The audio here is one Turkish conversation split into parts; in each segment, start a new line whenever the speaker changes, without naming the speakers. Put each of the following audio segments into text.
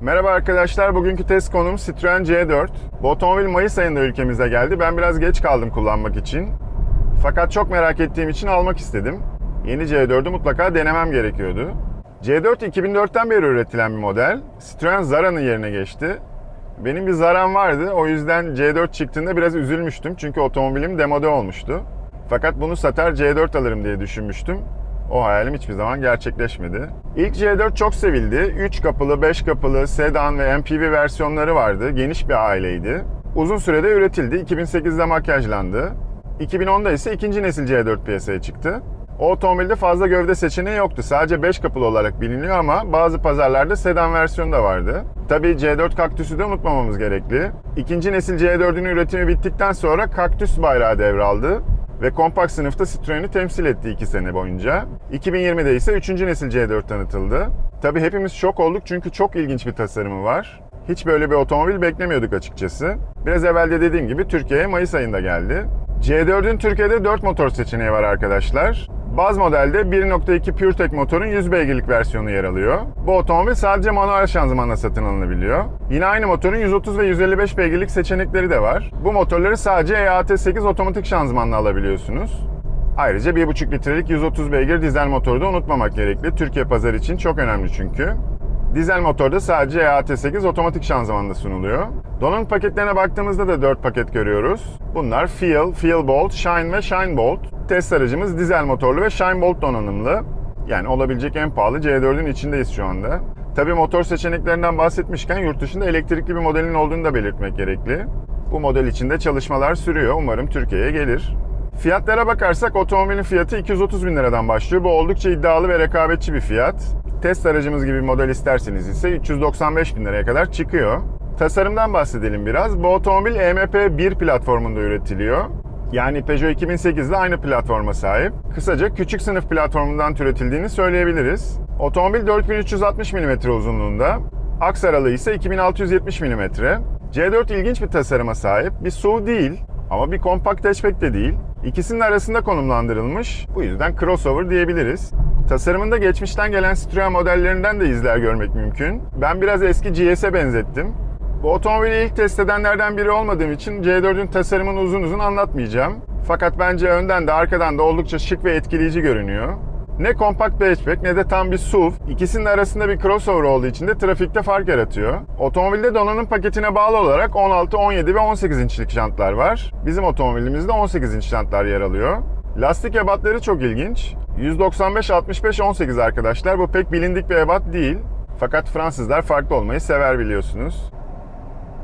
Merhaba arkadaşlar, bugünkü test konum Citroen C4. Bu otomobil Mayıs ayında ülkemize geldi. Ben biraz geç kaldım kullanmak için. Fakat çok merak ettiğim için almak istedim. Yeni C4'ü mutlaka denemem gerekiyordu. C4 2004'ten beri üretilen bir model. Citroen Zara'nın yerine geçti. Benim bir Zara'm vardı. O yüzden C4 çıktığında biraz üzülmüştüm. Çünkü otomobilim demode olmuştu. Fakat bunu satar C4 alırım diye düşünmüştüm. O hayalim hiçbir zaman gerçekleşmedi. İlk C4 çok sevildi. 3 kapılı, 5 kapılı, sedan ve MPV versiyonları vardı. Geniş bir aileydi. Uzun sürede üretildi. 2008'de makyajlandı. 2010'da ise ikinci nesil C4 piyasaya çıktı. O otomobilde fazla gövde seçeneği yoktu. Sadece 5 kapılı olarak biliniyor ama bazı pazarlarda sedan versiyonu da vardı. Tabii C4 kaktüsü de unutmamamız gerekli. İkinci nesil C4'ün üretimi bittikten sonra kaktüs bayrağı devraldı ve kompakt sınıfta Citroen'i temsil etti 2 sene boyunca. 2020'de ise 3. nesil C4 tanıtıldı. Tabii hepimiz şok olduk çünkü çok ilginç bir tasarımı var. Hiç böyle bir otomobil beklemiyorduk açıkçası. Biraz evvel de dediğim gibi Türkiye'ye Mayıs ayında geldi. C4'ün Türkiye'de 4 motor seçeneği var arkadaşlar. Baz modelde 1.2 PureTech motorun 100 beygirlik versiyonu yer alıyor. Bu otomobil sadece manuel şanzımanla satın alınabiliyor. Yine aynı motorun 130 ve 155 beygirlik seçenekleri de var. Bu motorları sadece E EAT8 otomatik şanzımanla alabiliyorsunuz. Ayrıca 1.5 litrelik 130 beygir dizel motoru da unutmamak gerekli. Türkiye pazarı için çok önemli çünkü. Dizel motorda sadece E EAT8 otomatik şanzımanla sunuluyor. Donanım paketlerine baktığımızda da 4 paket görüyoruz. Bunlar Feel, Feel Bolt, Shine ve Shine Bolt. Test aracımız dizel motorlu ve Shine Bolt donanımlı. Yani olabilecek en pahalı C4'ün içindeyiz şu anda. Tabi motor seçeneklerinden bahsetmişken yurt dışında elektrikli bir modelin olduğunu da belirtmek gerekli. Bu model içinde çalışmalar sürüyor. Umarım Türkiye'ye gelir. Fiyatlara bakarsak otomobilin fiyatı 230 bin liradan başlıyor. Bu oldukça iddialı ve rekabetçi bir fiyat. Test aracımız gibi bir model isterseniz ise 395 bin liraya kadar çıkıyor. Tasarımdan bahsedelim biraz. Bu otomobil E EMP1 platformunda üretiliyor. Yani Peugeot 2008 ile aynı platforma sahip. Kısaca küçük sınıf platformundan türetildiğini söyleyebiliriz. Otomobil 4360 mm uzunluğunda. Aks aralığı ise 2670 mm. C4 ilginç bir tasarıma sahip. Bir SUV değil ama bir kompakt hatchback de değil. İkisinin arasında konumlandırılmış. Bu yüzden crossover diyebiliriz. Tasarımında geçmişten gelen Citroen modellerinden de izler görmek mümkün. Ben biraz eski GS'e benzettim. Bu otomobili ilk test edenlerden biri olmadığım için C4'ün tasarımını uzun uzun anlatmayacağım. Fakat bence önden de arkadan da oldukça şık ve etkileyici görünüyor. Ne kompakt bir hatchback ne de tam bir SUV. İkisinin arasında bir crossover olduğu için de trafikte fark yaratıyor. Otomobilde donanım paketine bağlı olarak 16, 17 ve 18 inçlik jantlar var. Bizim otomobilimizde 18 inç jantlar yer alıyor. Lastik ebatları çok ilginç. 195, 65, 18 arkadaşlar. Bu pek bilindik bir ebat değil. Fakat Fransızlar farklı olmayı sever biliyorsunuz.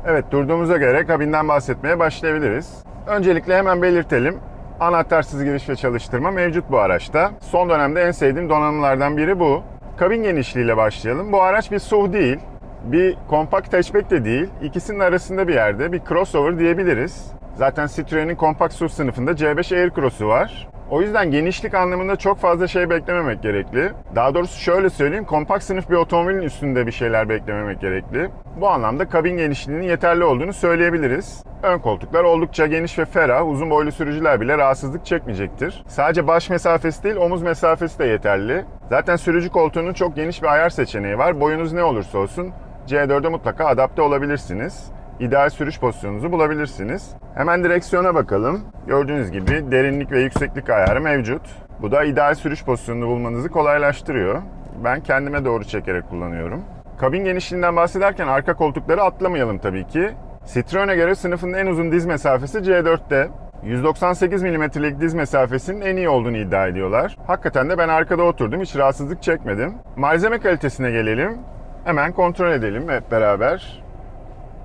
Evet durduğumuza göre kabinden bahsetmeye başlayabiliriz. Öncelikle hemen belirtelim. Anahtarsız giriş ve çalıştırma mevcut bu araçta. Son dönemde en sevdiğim donanımlardan biri bu. Kabin genişliğiyle başlayalım. Bu araç bir SUV değil. Bir kompakt hatchback de değil. İkisinin arasında bir yerde bir crossover diyebiliriz. Zaten Citroen'in kompakt SUV sınıfında C5 Aircross'u var. O yüzden genişlik anlamında çok fazla şey beklememek gerekli. Daha doğrusu şöyle söyleyeyim, kompakt sınıf bir otomobilin üstünde bir şeyler beklememek gerekli. Bu anlamda kabin genişliğinin yeterli olduğunu söyleyebiliriz. Ön koltuklar oldukça geniş ve ferah, uzun boylu sürücüler bile rahatsızlık çekmeyecektir. Sadece baş mesafesi değil, omuz mesafesi de yeterli. Zaten sürücü koltuğunun çok geniş bir ayar seçeneği var. Boyunuz ne olursa olsun C4'e mutlaka adapte olabilirsiniz ideal sürüş pozisyonunuzu bulabilirsiniz. Hemen direksiyona bakalım. Gördüğünüz gibi derinlik ve yükseklik ayarı mevcut. Bu da ideal sürüş pozisyonunu bulmanızı kolaylaştırıyor. Ben kendime doğru çekerek kullanıyorum. Kabin genişliğinden bahsederken arka koltukları atlamayalım tabii ki. Citroen'e göre sınıfın en uzun diz mesafesi C4'te. 198 mm'lik diz mesafesinin en iyi olduğunu iddia ediyorlar. Hakikaten de ben arkada oturdum, hiç rahatsızlık çekmedim. Malzeme kalitesine gelelim. Hemen kontrol edelim hep beraber.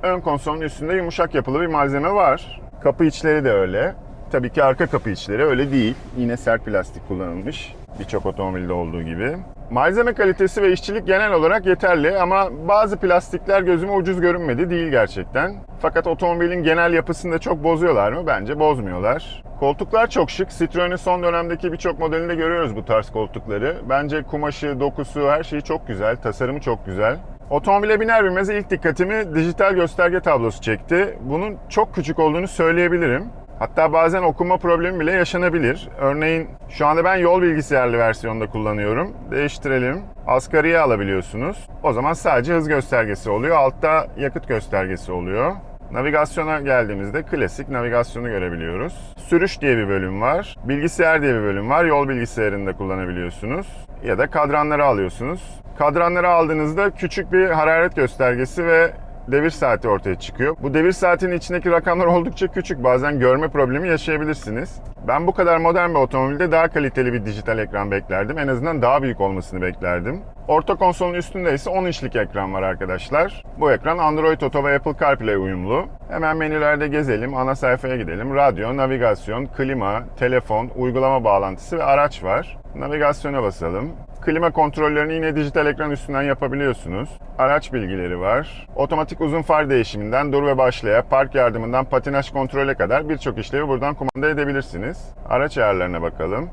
Ön konsolun üstünde yumuşak yapılı bir malzeme var. Kapı içleri de öyle. Tabii ki arka kapı içleri öyle değil. Yine sert plastik kullanılmış. Birçok otomobilde olduğu gibi. Malzeme kalitesi ve işçilik genel olarak yeterli ama bazı plastikler gözüme ucuz görünmedi değil gerçekten. Fakat otomobilin genel yapısını da çok bozuyorlar mı? Bence bozmuyorlar. Koltuklar çok şık. Citroen'in son dönemdeki birçok modelinde görüyoruz bu tarz koltukları. Bence kumaşı, dokusu, her şeyi çok güzel. Tasarımı çok güzel. Otomobile biner binmez ilk dikkatimi dijital gösterge tablosu çekti. Bunun çok küçük olduğunu söyleyebilirim. Hatta bazen okuma problemi bile yaşanabilir. Örneğin şu anda ben yol bilgisayarlı versiyonda kullanıyorum. Değiştirelim. Asgariye alabiliyorsunuz. O zaman sadece hız göstergesi oluyor. Altta yakıt göstergesi oluyor. Navigasyona geldiğimizde klasik navigasyonu görebiliyoruz. Sürüş diye bir bölüm var. Bilgisayar diye bir bölüm var. Yol bilgisayarında kullanabiliyorsunuz. Ya da kadranları alıyorsunuz. Kadranları aldığınızda küçük bir hararet göstergesi ve devir saati ortaya çıkıyor. Bu devir saatinin içindeki rakamlar oldukça küçük. Bazen görme problemi yaşayabilirsiniz. Ben bu kadar modern bir otomobilde daha kaliteli bir dijital ekran beklerdim. En azından daha büyük olmasını beklerdim. Orta konsolun üstünde ise 10 inçlik ekran var arkadaşlar. Bu ekran Android Auto ve Apple CarPlay uyumlu. Hemen menülerde gezelim, ana sayfaya gidelim. Radyo, navigasyon, klima, telefon, uygulama bağlantısı ve araç var. Navigasyona basalım. Klima kontrollerini yine dijital ekran üstünden yapabiliyorsunuz. Araç bilgileri var. Otomatik uzun far değişiminden dur ve başlaya, park yardımından patinaj kontrole kadar birçok işlevi buradan kumanda edebilirsiniz. Araç ayarlarına bakalım.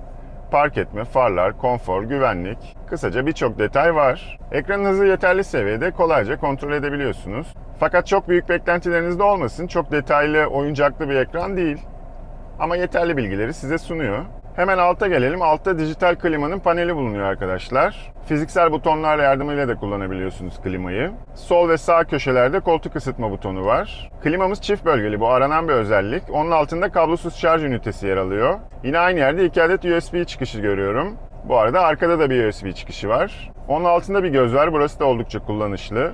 Park etme, farlar, konfor, güvenlik, kısaca birçok detay var. Ekranın hızı yeterli seviyede kolayca kontrol edebiliyorsunuz. Fakat çok büyük beklentileriniz de olmasın. Çok detaylı, oyuncaklı bir ekran değil. Ama yeterli bilgileri size sunuyor. Hemen alta gelelim. Altta dijital klimanın paneli bulunuyor arkadaşlar. Fiziksel butonlarla yardımıyla da kullanabiliyorsunuz klimayı. Sol ve sağ köşelerde koltuk ısıtma butonu var. Klimamız çift bölgeli. Bu aranan bir özellik. Onun altında kablosuz şarj ünitesi yer alıyor. Yine aynı yerde iki adet USB çıkışı görüyorum. Bu arada arkada da bir USB çıkışı var. Onun altında bir göz var. Burası da oldukça kullanışlı.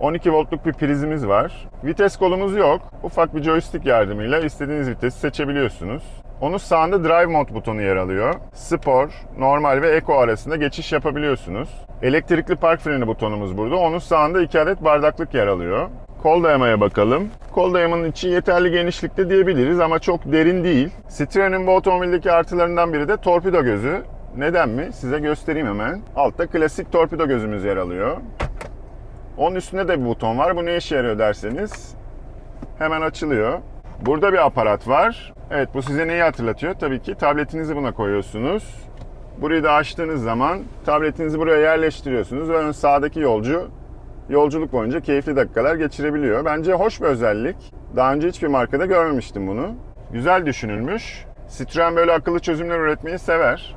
12 voltluk bir prizimiz var. Vites kolumuz yok. Ufak bir joystick yardımıyla istediğiniz vitesi seçebiliyorsunuz. Onun sağında Drive Mode butonu yer alıyor. Spor, normal ve Eco arasında geçiş yapabiliyorsunuz. Elektrikli park freni butonumuz burada. Onun sağında iki adet bardaklık yer alıyor. Kol dayamaya bakalım. Kol dayamanın içi yeterli genişlikte diyebiliriz ama çok derin değil. Citroen'in bu otomobildeki artılarından biri de torpido gözü. Neden mi? Size göstereyim hemen. Altta klasik torpido gözümüz yer alıyor. Onun üstünde de bir buton var. Bu ne işe yarıyor derseniz hemen açılıyor. Burada bir aparat var. Evet bu size neyi hatırlatıyor? Tabii ki tabletinizi buna koyuyorsunuz. Burayı da açtığınız zaman tabletinizi buraya yerleştiriyorsunuz ve ön sağdaki yolcu yolculuk boyunca keyifli dakikalar geçirebiliyor. Bence hoş bir özellik. Daha önce hiçbir markada görmemiştim bunu. Güzel düşünülmüş. Citroen böyle akıllı çözümler üretmeyi sever.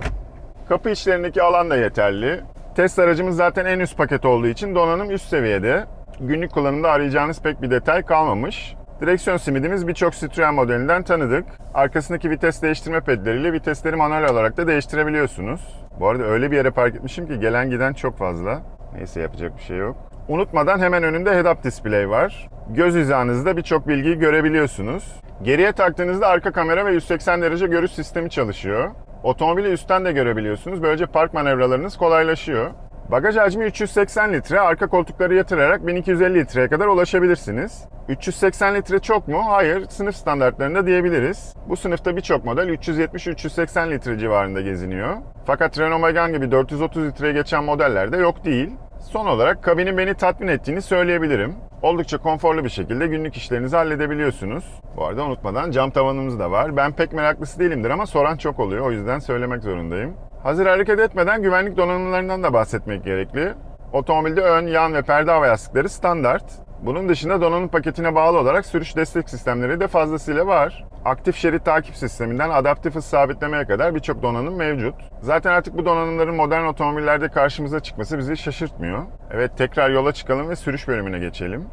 Kapı içlerindeki alan da yeterli. Test aracımız zaten en üst paket olduğu için donanım üst seviyede. Günlük kullanımda arayacağınız pek bir detay kalmamış. Direksiyon simidimiz birçok Citroen modelinden tanıdık. Arkasındaki vites değiştirme pedleriyle vitesleri manuel olarak da değiştirebiliyorsunuz. Bu arada öyle bir yere park etmişim ki gelen giden çok fazla. Neyse yapacak bir şey yok. Unutmadan hemen önünde head-up display var. Göz hizanızda birçok bilgiyi görebiliyorsunuz. Geriye taktığınızda arka kamera ve 180 derece görüş sistemi çalışıyor. Otomobili üstten de görebiliyorsunuz. Böylece park manevralarınız kolaylaşıyor. Bagaj hacmi 380 litre. Arka koltukları yatırarak 1250 litreye kadar ulaşabilirsiniz. 380 litre çok mu? Hayır. Sınıf standartlarında diyebiliriz. Bu sınıfta birçok model 370-380 litre civarında geziniyor. Fakat Renault Megane gibi 430 litreye geçen modellerde yok değil. Son olarak kabinin beni tatmin ettiğini söyleyebilirim. Oldukça konforlu bir şekilde günlük işlerinizi halledebiliyorsunuz. Bu arada unutmadan cam tavanımız da var. Ben pek meraklısı değilimdir ama soran çok oluyor. O yüzden söylemek zorundayım. Hazır hareket etmeden güvenlik donanımlarından da bahsetmek gerekli. Otomobilde ön, yan ve perde hava yastıkları standart. Bunun dışında donanım paketine bağlı olarak sürüş destek sistemleri de fazlasıyla var. Aktif şerit takip sisteminden adaptif hız sabitlemeye kadar birçok donanım mevcut. Zaten artık bu donanımların modern otomobillerde karşımıza çıkması bizi şaşırtmıyor. Evet tekrar yola çıkalım ve sürüş bölümüne geçelim.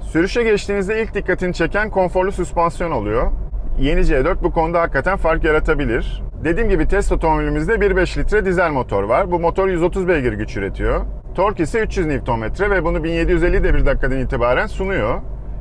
Sürüşe geçtiğinizde ilk dikkatini çeken konforlu süspansiyon oluyor. Yeni C4 bu konuda hakikaten fark yaratabilir. Dediğim gibi test otomobilimizde 1.5 litre dizel motor var. Bu motor 130 beygir güç üretiyor. Tork ise 300 Nm ve bunu 1750 devir dakikadan itibaren sunuyor.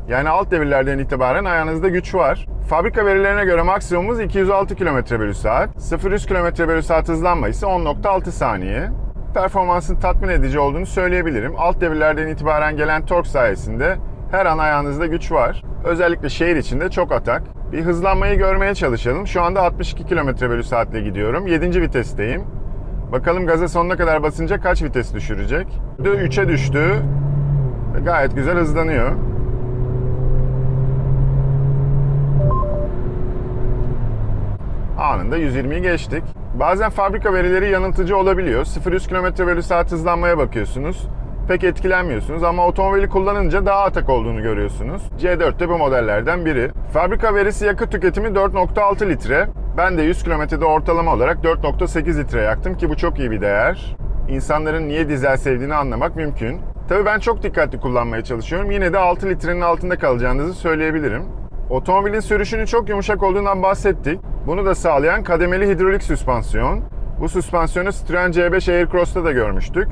Yani alt devirlerden itibaren ayağınızda güç var. Fabrika verilerine göre maksimumumuz 206 km bölü saat. 0-100 km bölü saat hızlanma ise 10.6 saniye. Performansın tatmin edici olduğunu söyleyebilirim. Alt devirlerden itibaren gelen tork sayesinde her an ayağınızda güç var. Özellikle şehir içinde çok atak. Bir hızlanmayı görmeye çalışalım. Şu anda 62 km bölü saatle gidiyorum. 7. vitesteyim. Bakalım gaza sonuna kadar basınca kaç vites düşürecek? 3'e düştü. Gayet güzel hızlanıyor. Anında 120'yi geçtik. Bazen fabrika verileri yanıltıcı olabiliyor. 0-100 km bölü saat hızlanmaya bakıyorsunuz. pek etkilenmiyorsunuz ama otomobili kullanınca daha atak olduğunu görüyorsunuz. C4 de bu modellerden biri. Fabrika verisi yakıt tüketimi 4.6 litre. Ben de 100 kilometrede ortalama olarak 4.8 litre yaktım ki bu çok iyi bir değer. İnsanların niye dizel sevdiğini anlamak mümkün. Tabii ben çok dikkatli kullanmaya çalışıyorum. Yine de 6 litrenin altında kalacağınızı söyleyebilirim. Otomobilin sürüşünün çok yumuşak olduğundan bahsettik. Bunu da sağlayan kademeli hidrolik süspansiyon. Bu süspansiyonu Citroen C5 Aircross'ta da görmüştük.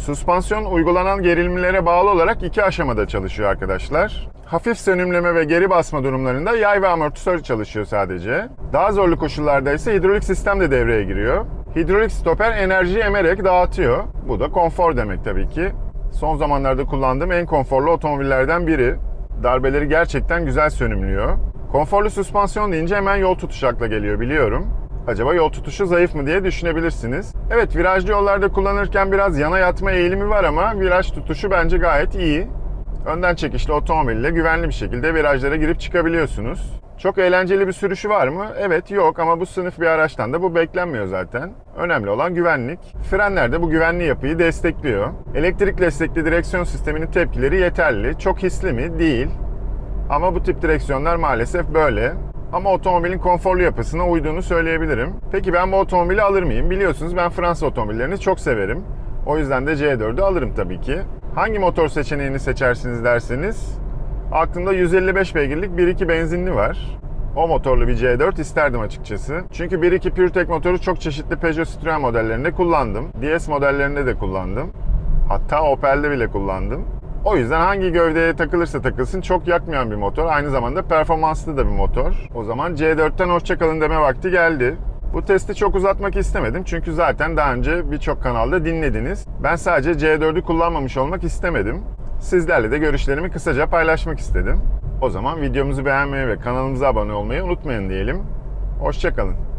Süspansiyon uygulanan gerilimlere bağlı olarak iki aşamada çalışıyor arkadaşlar. Hafif sönümleme ve geri basma durumlarında yay ve amortisör çalışıyor sadece. Daha zorlu koşullarda ise hidrolik sistem de devreye giriyor. Hidrolik stoper enerjiyi emerek dağıtıyor. Bu da konfor demek tabii ki. Son zamanlarda kullandığım en konforlu otomobillerden biri. Darbeleri gerçekten güzel sönümlüyor. Konforlu süspansiyon deyince hemen yol tutuşu akla geliyor biliyorum. Acaba yol tutuşu zayıf mı diye düşünebilirsiniz. Evet virajlı yollarda kullanırken biraz yana yatma eğilimi var ama viraj tutuşu bence gayet iyi. Önden çekişli otomobille güvenli bir şekilde virajlara girip çıkabiliyorsunuz. Çok eğlenceli bir sürüşü var mı? Evet yok ama bu sınıf bir araçtan da bu beklenmiyor zaten. Önemli olan güvenlik. Frenler de bu güvenli yapıyı destekliyor. Elektrik destekli direksiyon sisteminin tepkileri yeterli. Çok hisli mi? Değil. Ama bu tip direksiyonlar maalesef böyle. Ama otomobilin konforlu yapısına uyduğunu söyleyebilirim. Peki ben bu otomobili alır mıyım? Biliyorsunuz ben Fransız otomobillerini çok severim. O yüzden de C4'ü alırım tabii ki. Hangi motor seçeneğini seçersiniz derseniz aklımda 155 beygirlik 1.2 benzinli var. O motorlu bir C4 isterdim açıkçası. Çünkü 1.2 PureTech motoru çok çeşitli Peugeot Citroen modellerinde kullandım. DS modellerinde de kullandım. Hatta Opel'de bile kullandım. O yüzden hangi gövdeye takılırsa takılsın çok yakmayan bir motor. Aynı zamanda performanslı da bir motor. O zaman C4'ten hoşçakalın deme vakti geldi. Bu testi çok uzatmak istemedim çünkü zaten daha önce birçok kanalda dinlediniz. Ben sadece C4'ü kullanmamış olmak istemedim. Sizlerle de görüşlerimi kısaca paylaşmak istedim. O zaman videomuzu beğenmeyi ve kanalımıza abone olmayı unutmayın diyelim. Hoşçakalın.